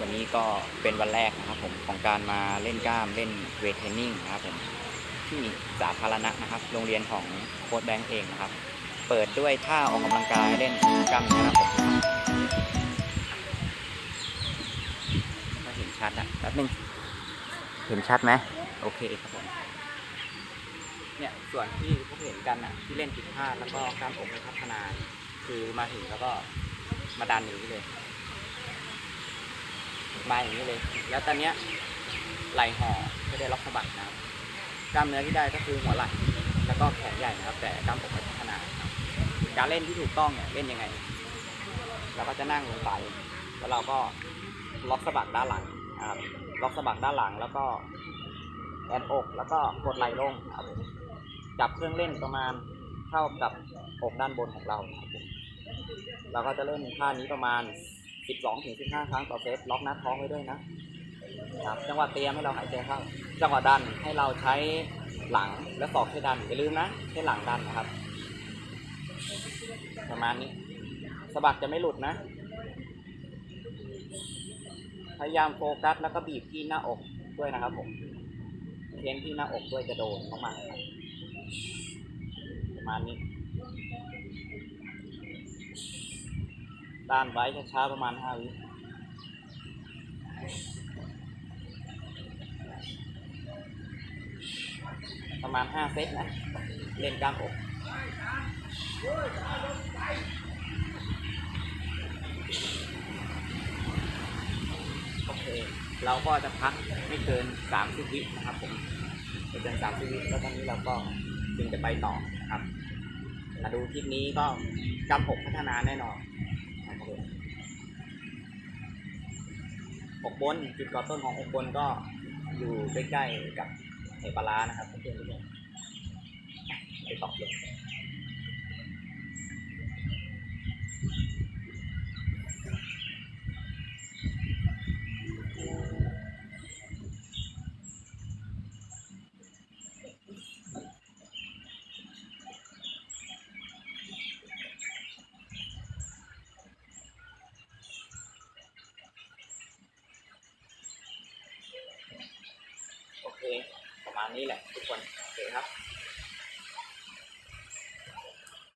วันนี้ก็เป็นวันแรกนะครับผมของการมาเล่นกล้ามเล่นเวทเทรนนิ่งนะครับผมที่สาธารณะนะครับ โรงเรียนของโค้ชแบงค์เองนะครับ เปิดด้วยท่าออกกำลังกายเล่นกล้ามเนื้อนะครับผมก็เห็นชัดอะแป๊บนึงเห็นชัดไหมโอเคครับผมเนี่ยส่วนที่พวกเห็นกันอะที่เล่นผิดพลาดแล้วก็กล้ามอกไม่พัฒนา คือมาถึงแล้วก็มาดันอย่างนี้เลย มาอย่างนี้เลย แล้วตอนเนี้ยไหล่ห่อไม่ได้ล็อกสะบักนะครับกล้ามเนื้อที่ได้ก็คือหัวไหล่แล้วก็แขนใหญ่นะครับ แต่กล้ามอกไม่พัฒนาครับการเล่นที่ถูกต้องเนี่ยเล่นยังไงเราก็จะนั่งลงไป แล้วเราก็ล็อกสะบักด้านหลังนะครับล็อกสะบักด้านหลังแล้วก็แอนอกแล้วก็กดไหล่ลงครับจับเครื่องเล่นประมาณเท่ากับอกด้านบนของเราครับเราก็จะเล่นท่านี้ประมาณ 12ถึง15 ครั้งต่อเซตล็อกหน้าท้องไว้ด้วยนะครับจังหวะเตรียมให้เราหายใจเข้า จังหวะดันให้เราใช้หลังและศอกใช้ดันอย่าลืมนะใช้หลังดันนะครับ ประมาณนี้สะบักจะไม่หลุดนะ พยายามโฟกัสแล้วก็บีบที่หน้าอกด้วยนะครับผมเค้นที่หน้าอกด้วยจะโดนมากๆครับประมาณนี้ ด้านไว้ช้าๆประมาณห้าวิประมาณห้าเซตนะ เล่นกล้ามอกโอเค เราก็จะพักไม่เกินสามสิบวินะครับผมไม่เกินสามสิบวิแล้วตอนนี้เราก็จึงจะไปต่อนะครับมาดูคลิปนี้ก็กล้ามอกพัฒนาแน่นอน นะครับผมอกบนจุดก่อต้นของอกบนก็อยู่ใกล้ๆกับเหปลานะครับเพื่อนๆทุกคนไปตอบเลย ประมาณนี้แหละทุกคนโอเคครับ